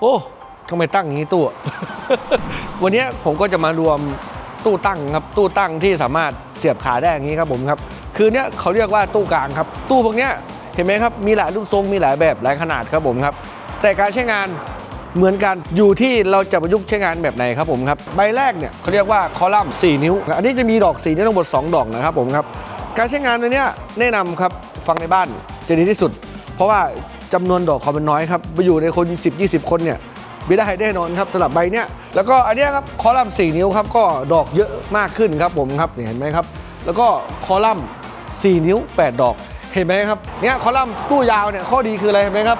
โอ้ทำไมตั้งอย่างนี้ตู้ วันนี้ผมก็จะมารวมตู้ตั้งครับ ตู้ตั้งที่สามารถเสียบขาได้อย่างนี้ครับผมครับ คือเนี้ยเขาเรียกว่าตู้กลางครับ ตู้พวกเนี้ยเห็นไหมครับ มีหลายรูปทรง มีหลายแบบหลายขนาดครับผมครับ แต่การใช้งานเหมือนกัน อยู่ที่เราจะประยุกต์ใช้งานแบบไหนครับผมครับ ใบแรกเนี่ยเขาเรียกว่าคอลัมน์4นิ้ว อันนี้จะมีดอกสีนี้วทั้งหมด2ดอกนะครับผมครับ การใช้งานตัวเนี้ยแนะนำครับ ฟังในบ้านจะดีที่สุด เพราะว่า จำนวนดอกเขามันน้อยครับไปอยู่ในคน 10-20 คนเนี่ยไม่ได้แน่นอนครับสำหรับใบเนี้ยแล้วก็อันเนี้ยครับคอลัมน์4นิ้วครับก็ดอกเยอะมากขึ้นครับผมครับเห็นไหมครับ แล้วก็คอลัมน์4 นิ้ว 8 ดอกเห็นไหมครับเนี่ยคอลัมน์ตู้ยาวเนี่ยข้อดีคืออะไรเห็นไหมครับ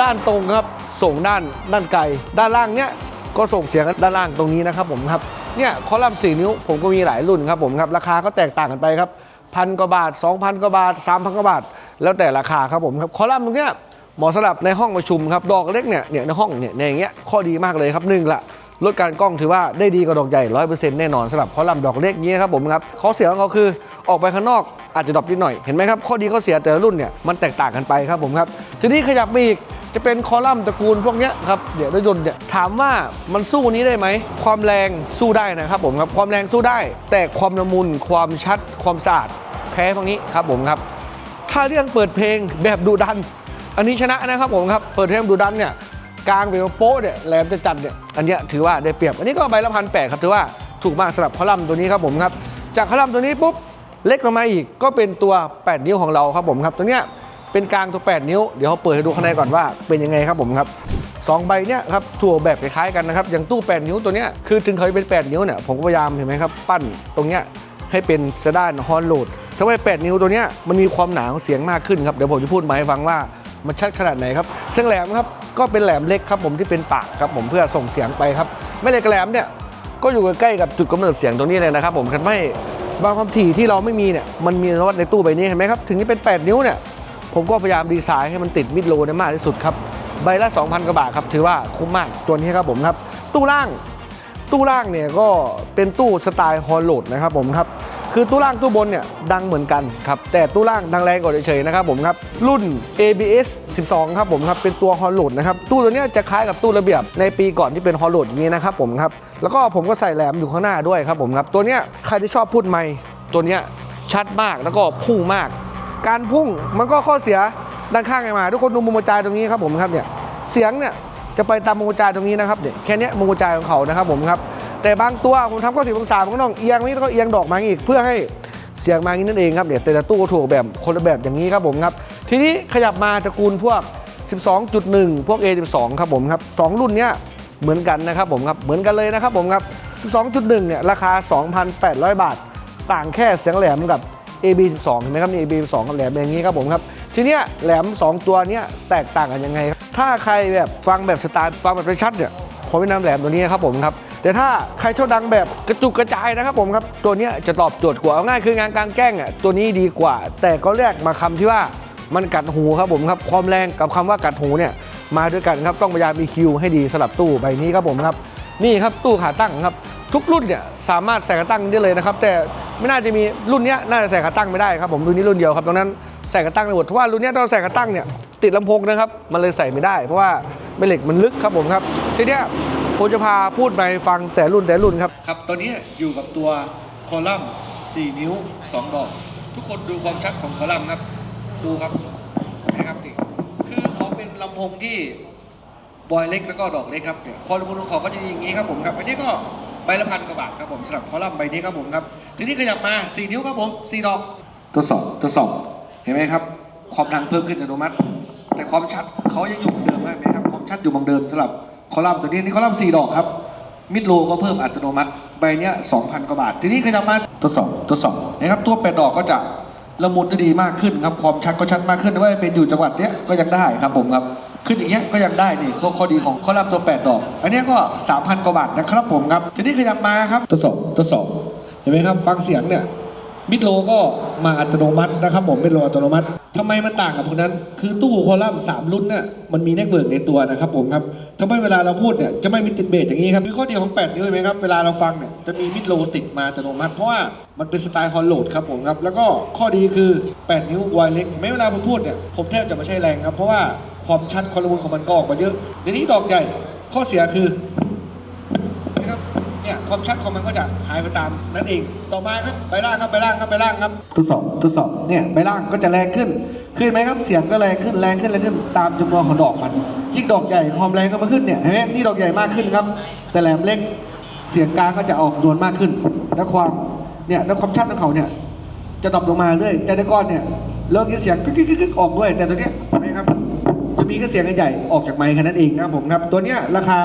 ด้านตรงครับส่งด้านด้านไกล ด้านล่างเนี่ยก็ส่งเสียงด้านล่างตรงนี้นะครับผมครับเนี่ยคอลัมน์4นิ้วผมก็มีหลายรุ่นครับผมครับราคาก็แตกต่างกันไปครับพันกว่าบาท 2,000กว่าบาท 3,000กว่าบาท แล้วแต่ราคาครับผมครับคอลัมน์ตรงเนี้ย หมาะสำหรับในห้องประชุมครับดอกเล็กเนี่ยเนี่ยในห้องเนี่ยในอย่างเงี้ยข้อดีมากเลยครับหนึ่งละลดการกล้องถือว่าได้ดีกว่าดอกใหญ่ร้อยเปอร์เซ็นต์แน่นอนสำหรับคอลัมน์ดอกเล็กเงี้ยครับผมครับข้อเสียของเขาคือออกไปข้างนอกอาจจะดรอปนิดหน่อยเห็นไหมครับข้อดีข้อเสียแต่ละรุ่นเนี่ยมันแตกต่างกันไปครับผมครับทีนี้ขยับมาอีกจะเป็นคอลัมน์ตระกูลพวกนี้ครับเดี๋ยวรถยนต์เนี่ยถามว่ามันสู้นี้ได้ไหม ความแรงสู้ได้นะครับผมครับความแรงสู้ได้ แต่ความละมุนความชัดความสะอาดแพ้พวกนี้ครับผมครับ ถ้าเรื่องเปิดเพลงแบบดุดัน อันนี้ชนะนะครับผมครับ เปิดเพลงดุดันเนี่ยกลางเบลโป๊ะเนี่ยแหลมจะจัดเนี่ยอันนี้ถือว่าได้เปรียบ อันนี้ก็ใบละพันแปดครับถือว่าถูกมากสำหรับคอลัมน์ตัวนี้ครับผมครับ จากคอลัมน์ตัวนี้ปุ๊บเล็กลงมาอีกก็เป็นตัว 8 นิ้วของเราครับผมครับตัวเนี้ยเป็นกลางตัว 8 นิ้วเดี๋ยวเขาเปิดให้ดูข้างในก่อนว่าเป็นยังไงครับผมครับสองใบเนี้ยครับถั่วแบบคล้ายกันนะครับอย่างตู้ 8 นิ้วตัวเนี้ยคือถึงเขาจะเป็น 8 นิ้วเนี่ยผมก็พยายามเห็นไหมครับปั้นตรงเนี้ยให้เป็นสด้านฮอนโหลดถ้าไว้8นิ้วตัวเนี้ยมันมีความหนาของเสียงมากขึ้นครับเดี๋ยวผมจะพูดมาให้ฟังว่า มันชัดขนาดไหนครับเสียงแหลมครับก็เป็นแหลมเล็กครับผมที่เป็นปากครับผมเพื่อส่งเสียงไปครับแม่เหล็กแหลมเนี่ยก็อยู่ใกล้กับจุดกำเนิดเสียงตรงนี้เลยนะครับผมทำให้บางความถี่ที่เราไม่มีเนี่ยมันมีวัดในตู้ใบนี้เห็นไหมครับถึงนี้เป็น 8 นิ้วเนี่ยผมก็พยายามดีไซน์ให้มันติดมิดโลได้มากที่สุดครับใบละ 2,000กว่าบาทครับถือว่าคุ้มมากตัวนี้ครับผมครับ ตู้ล่าง ตู้ล่างเนี่ยก็เป็นตู้สไตล์ฮอลโหลดนะครับผมครับ คือตู้ล่างตู้บนเนี่ยดังเหมือนกันครับแต่ตู้ล่างดังแรงกว่าเฉยๆนะครับผมครับรุ่น ABS 12 ครับผมครับเป็นตัวฮอลโหลดนะครับตู้ตัวเนี้ยจะคล้ายกับตู้ระเบียบในปีก่อนที่เป็นฮอลโหลดอย่างนี้นะครับผมครับแล้วก็ผมก็ใส่แหลมอยู่ข้างหน้าด้วยครับผมครับตัวเนี้ยใครที่ชอบพูดไม่ตัวเนี้ยชัดมากแล้วก็พุ่งมาก การพุ่งมันก็ข้อเสียด้านข้างไงมา ทุกคนดูมุมกระจายตรงนี้ครับผมครับเนี่ยเสียงเนี่ยจะไปตามมุมกระจายตรงนี้นะครับเนี่ยแค่เนี้ยมุมกระจายของเขานะครับผมครับ แต่บางตัวผมทำข้องศามันก็ต้องเอียงนี้แล้วก็เอียงดอกมาอีกเพื่อให้เสียงมางี้นั่นเองครับเนี่ยแต่ละตู้ก็ถูกแบบคนละแบบอย่างนี้ครับผมครับ ทีนี้ขยับมาตระกูลพวก 12.1 พวก A12 ครับผมครับสองรุ่นเนี้ยเหมือนกันนะครับผมครับเหมือนกันเลยนะครับผมครับ 12.1 เนี่ยราคา 2,800 บาท ต่างแค่เสียงแหลมกับ AB12 เห็นไหมครับนี่ AB12 กับแหลมอย่างนี้ครับผมครับทีเนี้ยแหลม 2 ตัวเนี้ยแตกต่างกันยังไง ถ้าใครแบบฟังแบบสไตล์ฟังแบบเป็นชัดเนี่ยผมแนะนำแหลมตัวนี้ครับผมครับ แต่ถ้าใครชอบดังแบบกระจุกกระจายนะครับผมครับ ตัวนี้จะตอบโจทย์กว่าง่ายคืองานกลางแจ้งอะตัวนี้ดีกว่า แต่ก็แลกมาคำที่ว่ามันกัดหูครับผมครับความแรงกับคำว่ากัดหูเนี่ยมาด้วยกันครับต้องพยายาม EQ ให้ดีสลับตู้ใบนี้ครับผมครับ นี่ครับตู้ขาตั้งครับ ทุกรุ่นเนี่ยสามารถใส่ขาตั้งได้เลยนะครับ แต่ไม่น่าจะมีรุ่นนี้น่าจะใส่ขาตั้งไม่ได้ครับผมรุ่นนี้รุ่นเดียวครับตรงนั้นใส่ขาตั้งได้หมดเพราะว่ารุ่นนี้ต้องใส่ขาตั้งเนี่ยติดลำโพงนะครับ มันเลยใส่ไม่ได้ เพราะว่าแม่เหล็กมันลึกครับผมครับทีเนี้ย ผมจะพาพูดไปฟังแต่รุ่นแต่รุ่นครับ ครับ ตอนนี้อยู่กับตัวคอลัมน์ 4 นิ้ว 2 ดอก ทุกคนดูความชัดของคอลัมน์ครับ ดูครับนะครับนี่คือเขาเป็นลำโพงที่บอยเล็กแล้วก็ดอกเล็กครับเนี่ยคอลูมูลของเขาก็จะอย่างนี้ครับผมครับอันนี้ก็ใบละพันกว่าบาทครับผมสำหรับคอลัมน์ใบนี้ครับผมครับ ทีนี้ขยับมา 4 นิ้วครับผม 4 ดอกทดสอบทดสอบเห็นไหมครับ ความดังเพิ่มขึ้นอัตโนมัติ แต่ความชัดเขายังอยู่เหมือนเดิมครับเห็นไหมครับความชัดอยู่เหมือนเดิมสำหรับ คอลัมน์ตัวนี้นี่คอลัมน์4ดอกครับ มิดโลก็เพิ่มอัตโนมัติใบเนี้ย2,000 กว่าบาท ทีนี้ขยับมาทดสอบทดสอบนะครับตัวแปดดอกก็จะละมุนได้ดีมากขึ้นครับความชัดก็ชัดมากขึ้นว่าเป็นอยู่จังหวัดเนี้ยก็ยังได้ครับผมครับขึ้นอย่างเงี้ยก็ยังได้นี่ข้อข้อดีของคอลัมน์ตัว 8 ดอก อันนี้ก็ 3,000 กว่าบาทนะครับผมครับ ทีนี้ขยับมาครับทดสอบทดสอบเห็นไหมครับ ฟังเสียงเนี่ย มิดโลก็มาอัตโนมัตินะครับผมมิดโลอัตโนมัติทำไมมันต่างกับพวกนั้น คือตู้คอลัมน์สามรุ่นเนี่ยมันมีเน็ตเบิร์กในตัวนะครับผมครับทำให้เวลาเราพูดเนี่ยจะไม่มีติดเบสอย่างนี้ครับคือข้อดีของ 8 นิ้วเห็นไหมครับเวลาเราฟังเนี่ยจะมีมิดโลติดมาอัตโนมัติเพราะว่ามันเป็นสไตล์ฮอลโหลดครับผมครับแล้วก็ข้อดีคือ 8 นิ้วไวเล็กไม่เวลาผมพูดเนี่ยผมแทบจะไม่ใช่แรงครับเพราะว่าความชัดความละมุนของมันก็ออกมาเยอะเดี๋ยวนี้ดอกใหญ่ข้อเสียคือนะครับเนี่ยความชัดของมันก็จะหายไปตามนั่นเอง มาครับใบล่างครับใบล่างครับใบล่างครับทดสอบทดสอบเนี่ยใบล่างก็จะแรงขึ้นขึ้นไหมครับเสียงก็แรงขึ้นแรงขึ้นแรงขึ้นตามจำนวนของดอกมันยิ่งดอกใหญ่ความแรงก็มาขึ้นเนี่ยเห็นไหมนี่ดอกใหญ่มากขึ้นครับ แต่แหลมเล็กเสียงกลางก็จะออกนวลมากขึ้น และความเนี่ยและความชัดของเขาเนี่ยจะดรอปลงมาเรื่อยแต่ในก้อนเนี่ยเริ่มยินเสียงกึกกึกกึกกึกออกด้วยแต่ตัวเนี้ยเห็นไหมครับ จะมีแค่เสียงใหญ่ๆออกจากไมค์แค่นั้นเองครับผมครับตัวเนี้ยราคา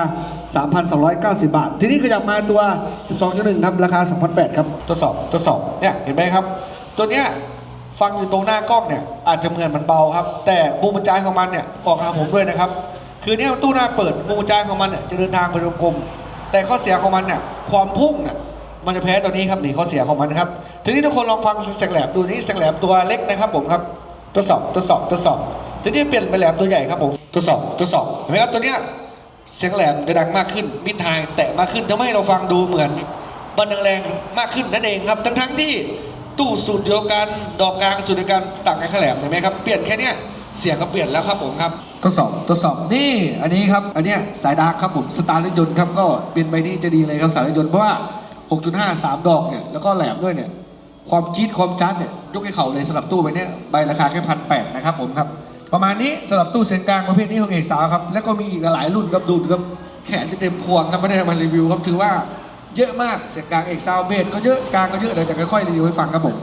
3,290 บาท ทีนี้ขยับมาตัว 12.1ครับราคา 2,800ครับทดสอบทดสอบเนี่ยเห็นไหมครับ ตัวเนี้ยฟังอยู่ตรงหน้ากล้องเนี่ยอาจจะเหมือนมันเบาครับ แต่มุมบรรจายของมันเนี่ยออกหาผมด้วยนะครับคือเนี่ยตู้หน้าเปิดมุมบรรจายของมันเนี่ยจะเดินทางเป็นวงกลม แต่ข้อเสียของมันเนี่ยความพุ่งเนี่ยมันจะแพ้ตัวนี้ครับนี่ข้อเสียของมันนะครับทีนี้ทุกคนลองฟังแสงแหลมดูนี่แสงแหลมตัวเล็กนะครับผมครับทดสอบทดสอบทดสอบ ทีนี้เปลี่ยนไปแหลมตัวใหญ่ครับผมทดสอบทดสอบเห็นไหมครับตัวเนี้ยเสียงแหลมจะดังมากขึ้นมิดไฮแตะมากขึ้นทำให้เราฟังดูเหมือนมันแรงมากขึ้นนั่นเองครับ ทั้งทั้งที่ตู้สูตรเดียวกันดอกกลางสูตรเดียวกันต่างกันแค่แหลมเห็นไหมครับเปลี่ยนแค่เนี้ยเสียงก็เปลี่ยนแล้วครับผมครับทดสอบทดสอบนี่อันนี้ครับอันเนี้ยสายดาร์กครับผมสตาร์รถยนต์ครับก็เป็นใบนี้จะดีเลยครับสายรถยนต์เพราะว่า 6.5 3 ดอกเนี่ยแล้วก็แหลมด้วยเนี่ยความจี๊ดความจัดเนี่ยยกให้เขาเลยสำหรับตู้ใบเนี้ยใบราคาแค่พันแปดนะครับผมครับ ประมาณนี้สำหรับตู้เสียงกลางประเภทนี้ของเอกสาวครับ แล้วก็มีอีกหลายรุ่นครับดูดครับแขนเต็มพวงครับไม่ได้มารีวิวครับถือว่าเยอะมากเสียงกลางเอกซาวเบสก็เยอะกลางก็เยอะเดี๋ยวจะค่อยๆรีวิวให้ฟังครับผม